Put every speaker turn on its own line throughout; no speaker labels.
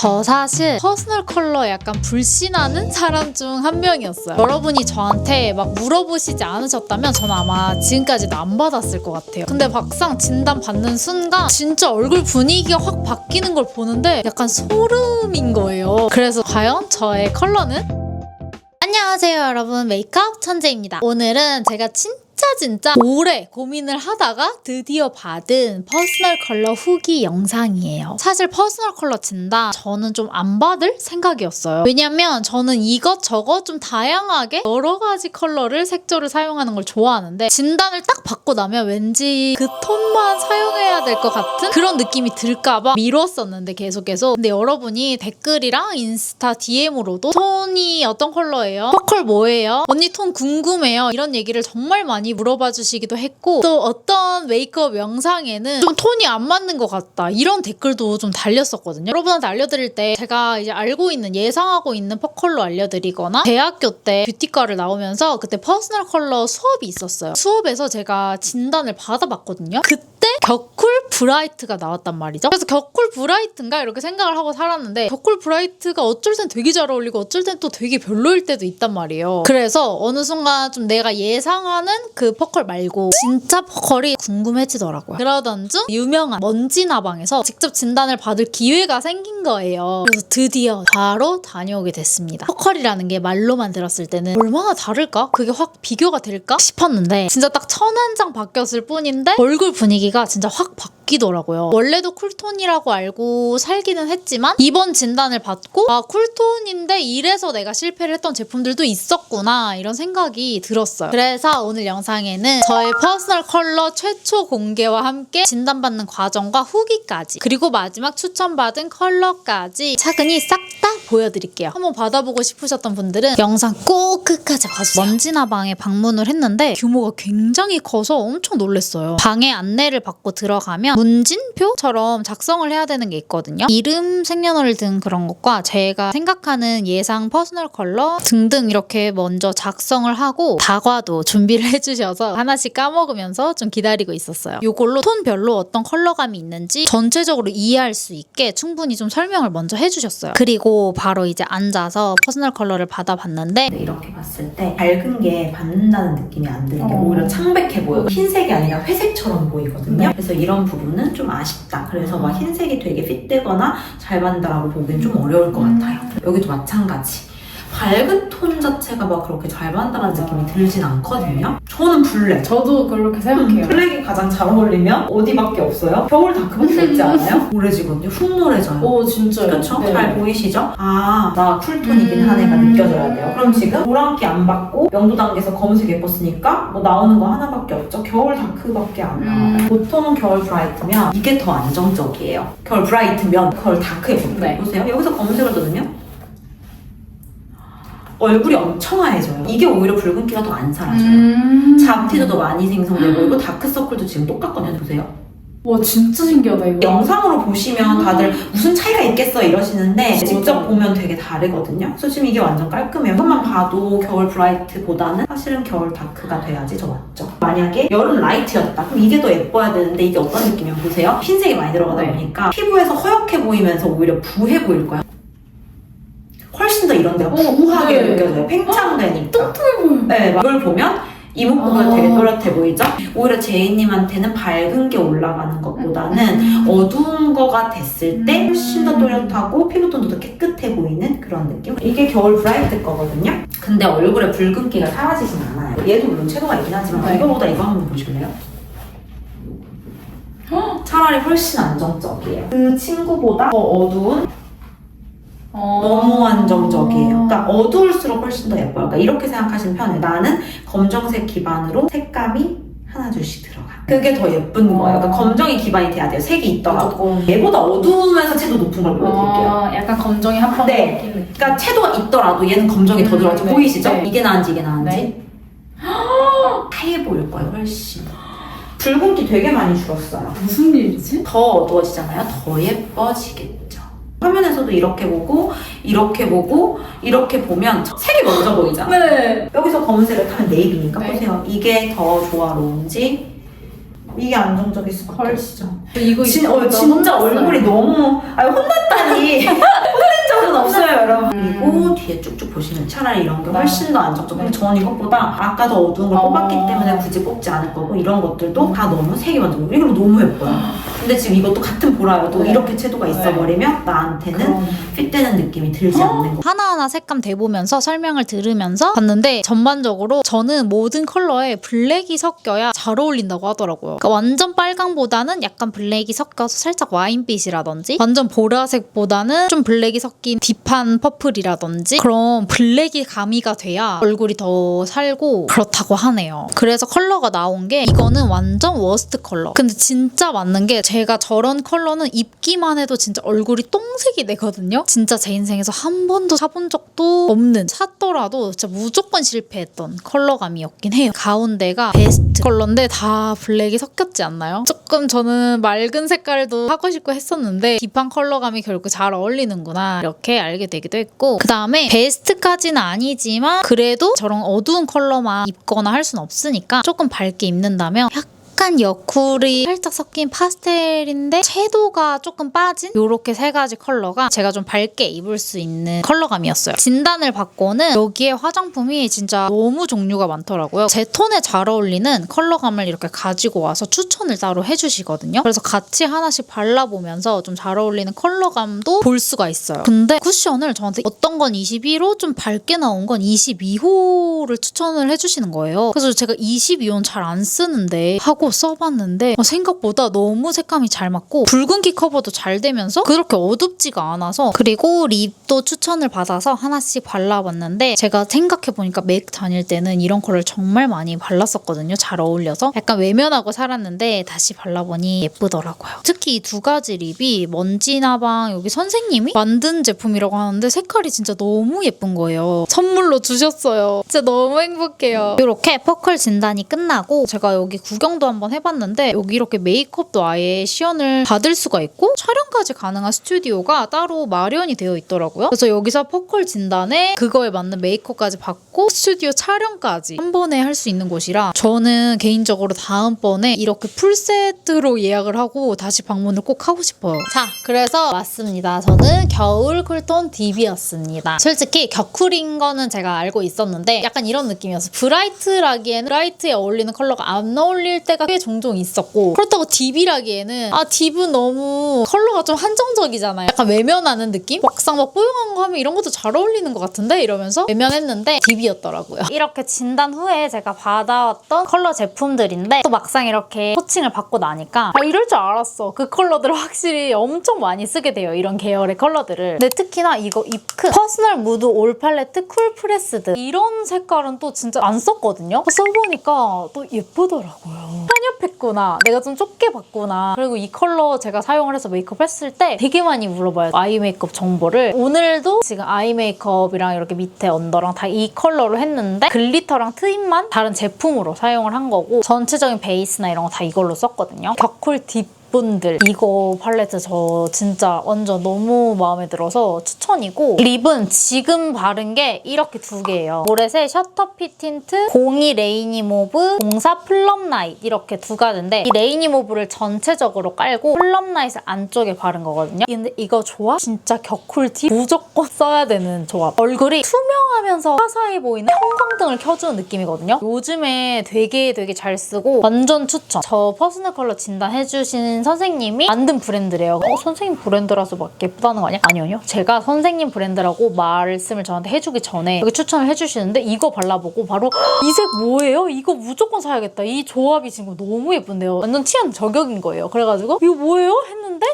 저 사실 퍼스널 컬러 약간 불신하는 사람 중 한 명이었어요. 여러분이 저한테 막 물어보시지 않으셨다면 저는 아마 지금까지도 안 받았을 것 같아요. 근데 막상 진단 받는 순간 진짜 얼굴 분위기가 확 바뀌는 걸 보는데 약간 소름인 거예요. 그래서 과연 저의 컬러는? 안녕하세요 여러분 메이크업 천재입니다. 오늘은 제가 진짜 진짜 오래 고민을 하다가 드디어 받은 퍼스널 컬러 후기 영상이에요. 사실 퍼스널 컬러 진단 저는 좀 안 받을 생각이었어요. 왜냐면 저는 이것저것 좀 다양하게 여러 가지 컬러를 색조를 사용하는 걸 좋아하는데 진단을 딱 받고 나면 왠지 그 톤만 사용해야 될 것 같은 그런 느낌이 들까봐 미뤘었는데 계속해서 근데 여러분이 댓글이랑 인스타 DM으로도 톤이 어떤 컬러예요? 포컬 뭐예요? 언니 톤 궁금해요. 이런 얘기를 정말 많이 물어봐 주시기도 했고 또 어떤 메이크업 영상에는 좀 톤이 안 맞는 것 같다 이런 댓글도 좀 달렸었거든요. 여러분한테 알려드릴 때 제가 이제 알고 있는 예상하고 있는 퍼컬러 알려드리거나 대학교 때 뷰티과를 나오면서 그때 퍼스널 컬러 수업이 있었어요. 수업에서 제가 진단을 받아봤거든요. 그때 격쿨 브라이트가 나왔단 말이죠. 그래서 격쿨 브라이트인가 이렇게 생각을 하고 살았는데 격쿨 브라이트가 어쩔 땐 되게 잘 어울리고 어쩔 땐 또 되게 별로일 때도 있단 말이에요. 그래서 어느 순간 좀 내가 예상하는 그 퍼컬 말고 진짜 퍼컬이 궁금해지더라고요. 그러던 중 유명한 먼지 나방에서 직접 진단을 받을 기회가 생긴 거예요. 그래서 드디어 바로 다녀오게 됐습니다. 퍼컬이라는 게 말로만 들었을 때는 얼마나 다를까? 그게 확 비교가 될까? 싶었는데 진짜 딱 천 한 장 바뀌었을 뿐인데 얼굴 분위기가 진짜 확 바뀌더라고요. 원래도 쿨톤이라고 알고 살기는 했지만 이번 진단을 받고 아 쿨톤인데 이래서 내가 실패를 했던 제품들도 있었구나 이런 생각이 들었어요. 그래서 오늘 영상에는 저의 퍼스널 컬러 최초 공개와 함께 진단받는 과정과 후기까지 그리고 마지막 추천받은 컬러까지 차근히 싹 다 보여드릴게요. 한번 받아보고 싶으셨던 분들은 영상 꼭 끝까지 봐주세요. 먼지나방에 방문을 했는데 규모가 굉장히 커서 엄청 놀랐어요. 방에 안내를 받고 들어가면 문진표처럼 작성을 해야 되는 게 있거든요. 이름, 생년월일 등 그런 것과 제가 생각하는 예상 퍼스널 컬러 등등 이렇게 먼저 작성을 하고 다과도 준비를 해주셔서 하나씩 까먹으면서 좀 기다리고 있었어요. 이걸로 톤별로 어떤 컬러감이 있는지 전체적으로 이해할 수 있게 충분히 좀 설명을 먼저 해주셨어요. 그리고 바로 이제 앉아서 퍼스널 컬러를 받아봤는데
근데 이렇게 봤을 때 밝은 게 받는다는 느낌이 안 드는 게
어.
오히려 창백해 보여요. 흰색이 아니라 회색처럼 보이거든요. 그래서 이런 부분은 좀 아쉽다. 그래서 막 흰색이 되게 핏되거나 잘 받는다라고 보기엔 좀 어려울 것 같아요. 여기도 마찬가지. 밝은 톤 자체가 막 그렇게 잘 받는다는 느낌이 들진 않거든요. 저는 블랙.
저도 그렇게 생각해요.
블랙이 가장 잘 어울리면 어디밖에 없어요? 겨울 다크밖에 없지 않아요? 노래지거든요. 훅 노래져요.
오 진짜요.
그렇죠?
네.
잘 보이시죠? 아, 나 쿨톤이긴
음.
한 애가 느껴져야 돼요. 그럼 지금 노란기 안 받고 명도 단계에서 검은색 예뻤으니까 뭐 나오는 거 하나밖에 없죠. 겨울 다크밖에 안 나와요.
음.
보통은 겨울 브라이트면 이게 더 안정적이에요. 겨울 브라이트면 겨울 다크에 보세요.
네.
보세요. 여기서 검은색을 넣으면 얼굴이 엄청 하얘져요. 이게 오히려 붉은기가 더 안 사라져요.
음.
잡티도 더 많이 생성되고 그리고 다크서클도 지금 똑같거든요. 보세요.
와 진짜 신기하다 이거.
영상으로 보시면 다들 무슨 차이가 있겠어 이러시는데 직접
맞아요.
보면 되게 다르거든요. 그래서 지금 이게 완전 깔끔해요. 이것만 봐도 겨울 브라이트보다는 사실은 겨울 다크가 돼야지 더 맞죠. 만약에 여름 라이트였다. 그럼 이게 더 예뻐야 되는데 이게 어떤 느낌이면 보세요. 흰색이 많이 들어가다
네.
보니까 피부에서 허옇게 보이면서 오히려 부해 보일 더 이런 데가
어,
부하게
네.
느껴져요. 팽창되니까.
보여.
네, 막 이걸 보면 이목구가
아.
되게 또렷해 보이죠? 오히려 제이님한테는 밝은 게 올라가는 것보다는 어두운 거가 됐을 때 훨씬 더 또렷하고 피부톤도 더 깨끗해 보이는 그런 느낌? 이게 겨울 브라이트 거거든요? 근데 얼굴에 붉은기가 사라지진 않아요. 얘도 물론 채도가 있긴 하지만
네.
이거보다 이거 한번 보실래요? 차라리 훨씬 안정적이에요. 그 친구보다 더 어두운
어.
너무 안정적이에요. 그러니까 어두울수록 훨씬 더 예뻐요. 그러니까 이렇게 생각하시면 편해요. 나는 검정색 기반으로 색감이 하나 둘씩 들어가. 그게 더 예쁜 거예요. 그러니까 검정이 기반이 돼야 돼요. 색이 있더라도.
무조건.
얘보다 어두우면서 채도 높은 걸 보여드릴게요.
아, 약간 검정이 한방
네.
느낌 느낌.
그러니까 채도가 있더라도 얘는 검정이 더
음,
들어가지
네.
보이시죠?
네.
이게 나은지 이게 나은지.
네.
하얘 보일 거예요, 훨씬. 붉은기 되게 많이 줄었어요.
무슨 일이지?
더 어두워지잖아요. 더 예뻐지겠죠. 화면에서도 이렇게 보고, 이렇게 보고, 이렇게 보면 색이 먼저 보이잖아요.
네.
여기서 검은색을 타면 네이비니까
네.
보세요. 이게 더 조화로운지 이게 안정적일 수밖에
헐.
없죠.
이거
진, 어, 진짜. 얼굴이 너무 아 혼났다니 그리고 뒤에 쭉쭉 보시면 차라리 이런 게 훨씬 더 안정적. 근데 저는 이것보다 아까 더 어두운 걸
어.
뽑았기 때문에 굳이 뽑지 않을 거고 이런 것들도 다 너무 색이 완전 이거 너무 예뻐요. 근데 지금 이것도 같은 보라여도
네.
이렇게 채도가
네.
있어버리면 나한테는
그럼.
핏되는 느낌이 들지 않는 거.
하나하나 색감 대보면서 설명을 들으면서 봤는데 전반적으로 저는 모든 컬러에 블랙이 섞여야 잘 어울린다고 하더라고요. 그러니까 완전 빨강보다는 약간 블랙이 섞여서 살짝 와인빛이라든지 완전 보라색보다는 좀 블랙이 섞인 딥한 퍼플이라든지 그런 블랙이 가미가 돼야 얼굴이 더 살고 그렇다고 하네요. 그래서 컬러가 나온 게 이거는 완전 워스트 컬러. 근데 진짜 맞는 게 제가 저런 컬러는 입기만 해도 진짜 얼굴이 똥색이 되거든요. 진짜 제 인생에서 한 번도 사본 적도 없는 샀더라도 진짜 무조건 실패했던 컬러감이었긴 해요. 가운데가 베스트 컬러인데 다 블랙이 섞였지 않나요? 조금 저는 맑은 색깔도 하고 싶고 했었는데 딥한 컬러감이 결국 잘 어울리는구나 이렇게 알게 되기도 했고 그 다음에 베스트까지는 아니지만 그래도 저런 어두운 컬러만 입거나 할 순 없으니까 조금 밝게 입는다면 약간 여쿨이 살짝 섞인 파스텔인데 채도가 조금 빠진 이렇게 세 가지 컬러가 제가 좀 밝게 입을 수 있는 컬러감이었어요. 진단을 받고는 여기에 화장품이 진짜 너무 종류가 많더라고요. 제 톤에 잘 어울리는 컬러감을 이렇게 가지고 와서 추천을 따로 해주시거든요. 그래서 같이 하나씩 발라보면서 좀 잘 어울리는 컬러감도 볼 수가 있어요. 근데 쿠션을 저한테 어떤 건 21호 좀 밝게 나온 건 22호를 추천을 해주시는 거예요. 그래서 제가 22호는 잘 안 쓰는데 하고 써봤는데 어, 생각보다 너무 색감이 잘 맞고 붉은기 커버도 잘 되면서 그렇게 어둡지가 않아서 그리고 립도 추천을 받아서 하나씩 발라봤는데 제가 생각해보니까 맥 다닐 때는 이런 컬러를 정말 많이 발랐었거든요. 잘 어울려서 약간 외면하고 살았는데 다시 발라보니 예쁘더라고요. 특히 이 두 가지 립이 먼지나방 여기 선생님이 만든 제품이라고 하는데 색깔이 진짜 너무 예쁜 거예요. 선물로 주셨어요. 진짜 너무 행복해요. 이렇게 퍼클 진단이 끝나고 제가 여기 구경도 한번 해봤는데 여기 이렇게 메이크업도 아예 시연을 받을 수가 있고 촬영까지 가능한 스튜디오가 따로 마련이 되어 있더라고요. 그래서 여기서 퍼클 진단에 그거에 맞는 메이크업까지 받고 스튜디오 촬영까지 한 번에 할 수 있는 곳이라 저는 개인적으로 다음번에 이렇게 풀세트로 예약을 하고 다시 방문을 꼭 하고 싶어요. 자, 그래서 왔습니다. 저는 겨울 쿨톤 딥이었습니다. 솔직히 격쿨인 거는 제가 알고 있었는데 약간 이런 느낌이었어요. 브라이트라기에는 브라이트에 어울리는 컬러가 안 어울릴 때가 꽤 종종 있었고 그렇다고 딥이라기에는 아 딥은 너무 컬러가 좀 한정적이잖아요. 약간 외면하는 느낌? 막상 막 뽀용한 거 하면 이런 것도 잘 어울리는 것 같은데 이러면서 외면했는데 딥이었더라고요. 이렇게 진단 후에 제가 받아왔던 컬러 제품들인데 또 막상 이렇게 코칭을 받고 나니까 아 이럴 줄 알았어. 그 컬러들을 확실히 엄청 많이 쓰게 돼요. 이런 계열의 컬러들을. 근데 특히나 이거 입크 퍼스널 무드 올 팔레트 쿨 프레스드 이런 색깔은 또 진짜 안 썼거든요. 써보니까 또 예쁘더라고요. 편협했구나. 내가 좀 좁게 봤구나. 그리고 이 컬러 제가 사용을 해서 메이크업 했을 때 되게 많이 물어봐요. 아이 메이크업 정보를. 오늘도 지금 아이 메이크업이랑 이렇게 밑에 언더랑 다 이 컬러로 했는데 글리터랑 트임만 다른 제품으로 사용을 한 거고 전체적인 베이스나 이런 거 다 이걸로 썼거든요. 격쿨 딥 분들. 이거 팔레트 저 진짜 완전 너무 마음에 들어서 추천이고 립은 지금 바른 게 이렇게 두 개예요. 모레세 셔터피 틴트 02 레이니 모브 04 플럼 라이트 이렇게 두 가지인데 이 레이니 모브를 전체적으로 깔고 플럼 라이트 안쪽에 바른 거거든요. 근데 이거 조합 진짜 격쿨 팁 무조건 써야 되는 조합. 얼굴이 투명하면서 화사해 보이는 형광등을 켜주는 느낌이거든요. 요즘에 되게 되게 잘 쓰고 완전 추천. 저 퍼스널 컬러 진단해주신 선생님이 만든 브랜드래요. 어, 선생님 브랜드라서 막 예쁘다는 거 아니야? 아니요, 아니요. 제가 선생님 브랜드라고 말씀을 저한테 해주기 전에 여기 추천을 해주시는데 이거 발라보고 바로 이 색 뭐예요? 이거 무조건 사야겠다. 이 조합이 지금 너무 예쁜데요. 완전 취향 저격인 거예요. 그래가지고 이거 뭐예요?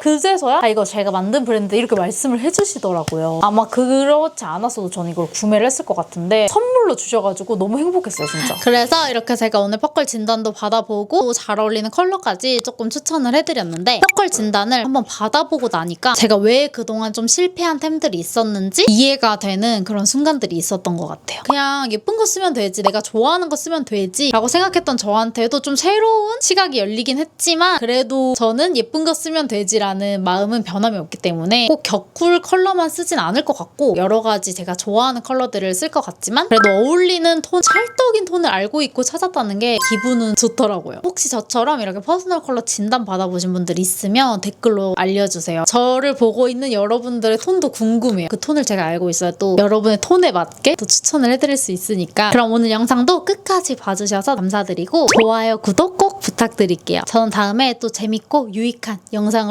그제서야 아 이거 제가 만든 브랜드 이렇게 말씀을 해주시더라고요. 아마 그렇지 않았어도 저는 이걸 구매를 했을 것 같은데 선물로 주셔가지고 너무 행복했어요, 진짜. 그래서 이렇게 제가 오늘 퍼컬 진단도 받아보고 또잘 어울리는 컬러까지 조금 추천을 해드렸는데 퍼컬 진단을 한번 받아보고 나니까 제가 왜 그동안 좀 실패한 템들이 있었는지 이해가 되는 그런 순간들이 있었던 것 같아요. 그냥 예쁜 거 쓰면 되지, 내가 좋아하는 거 쓰면 되지 라고 생각했던 저한테도 좀 새로운 시각이 열리긴 했지만 그래도 저는 예쁜 거 쓰면 되지 내지라는 마음은 변함이 없기 때문에 꼭 격쿨 컬러만 쓰진 않을 것 같고 여러 가지 제가 좋아하는 컬러들을 쓸 것 같지만 그래도 어울리는 톤, 찰떡인 톤을 알고 있고 찾았다는 게 기분은 좋더라고요. 혹시 저처럼 이렇게 퍼스널 컬러 진단 받아보신 분들 있으면 댓글로 알려주세요. 저를 보고 있는 여러분들의 톤도 궁금해요. 그 톤을 제가 알고 있어야 또 여러분의 톤에 맞게 또 추천을 해드릴 수 있으니까 그럼 오늘 영상도 끝까지 봐주셔서 감사드리고 좋아요, 구독 꼭 부탁드릴게요. 저는 다음에 또 재밌고 유익한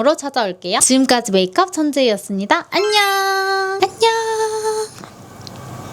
영상으로 찾아올게요. 지금까지 메이크업 천재였습니다. 안녕!